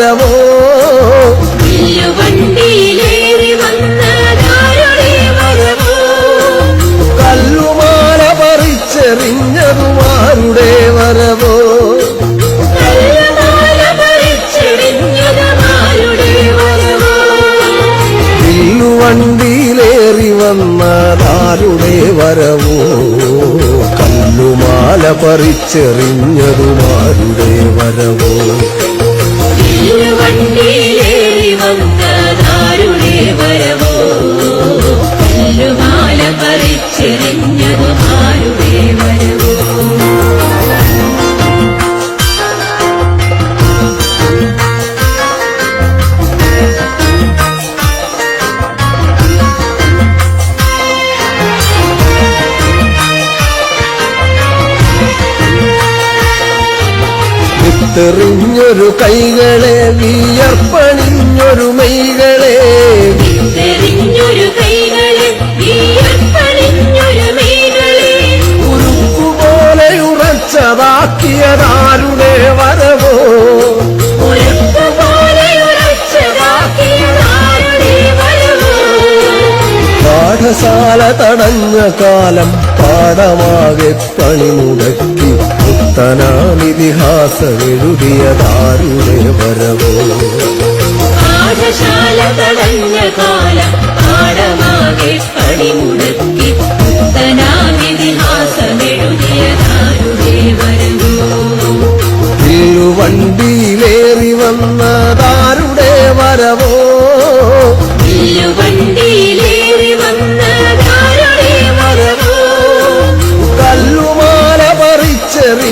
വരവോ കല്ലുമാല പറിച്ചെറിഞ്ഞതുമാരുടെ വരവോ? വണ്ടിയിലേറി വന്നതാരുടെ വരവോ? കല്ലുമാല പറിച്ചെറിഞ്ഞതുമാരുടെ വരവോ? തെറിഞ്ഞൊരു കൈകളെ വിയർപ്പണിഞ്ഞൊരു മൈകളെ ഉരുക്കുപോലെ ഉറച്ചതാക്കിയതാരുടെ വരവോ? പാഠശാല തടഞ്ഞ കാലം പാഠമാകെ പണിമുടക്കി. പുത്തനാമിതിഹാസമെഴുതിയതാരുടെ വരവോ പാഠശാല തടഞ്ഞ കാലം പാഠമാകെ പണിമുടക്കി പുത്തനാമിതിഹാസമെഴുതിയതാരുടെ വരവോ വണ്ടിയിലേറി വന്നതാരുടെ വരവോ വണ്ടിയിലേറി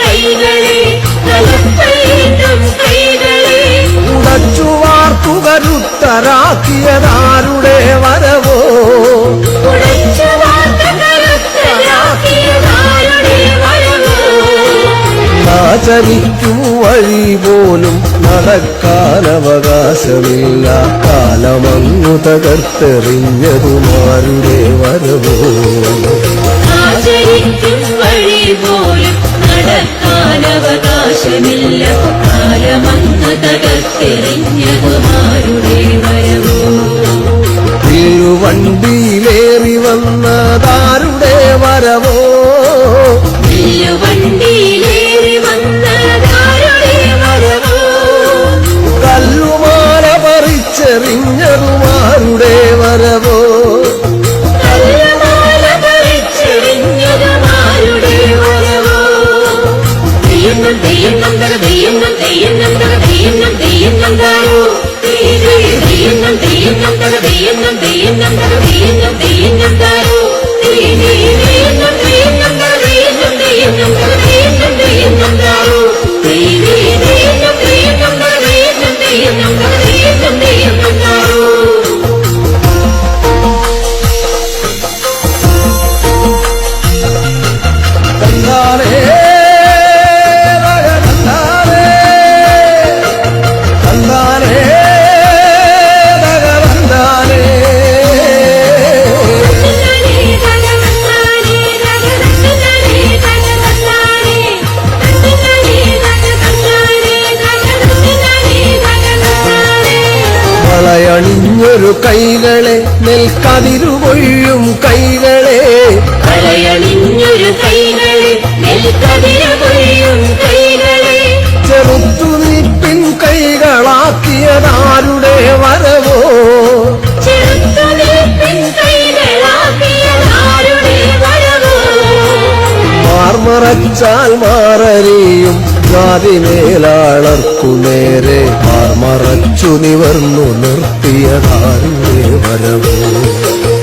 കൈകളെ. കലപ്പയിട്ടും കൈകളെ ഉടച്ചു വാർത്തുകരുത്തരാക്കിയതാരുടെ വരവോ? ആചരിക്കും വഴി പോലും നടക്കാൻ അവകാശമില്ല കാലമങ്ങു തകർത്തെറിഞ്ഞതു തകർത്തെറിഞ്ഞതുമാരുടെ വരവോ പറിച്ചെറിഞ്ഞതുമാരുടെ വരവോ? തെയ്യന്നം തെയ്യന്നം കൈകളാക്കിയതാരുടെ മാറരിയും. ജാതി മേലാളർക്കു നേരെ മറച്ചു നിവർന്നു നിർത്തിയതാരുടെ വരവോ.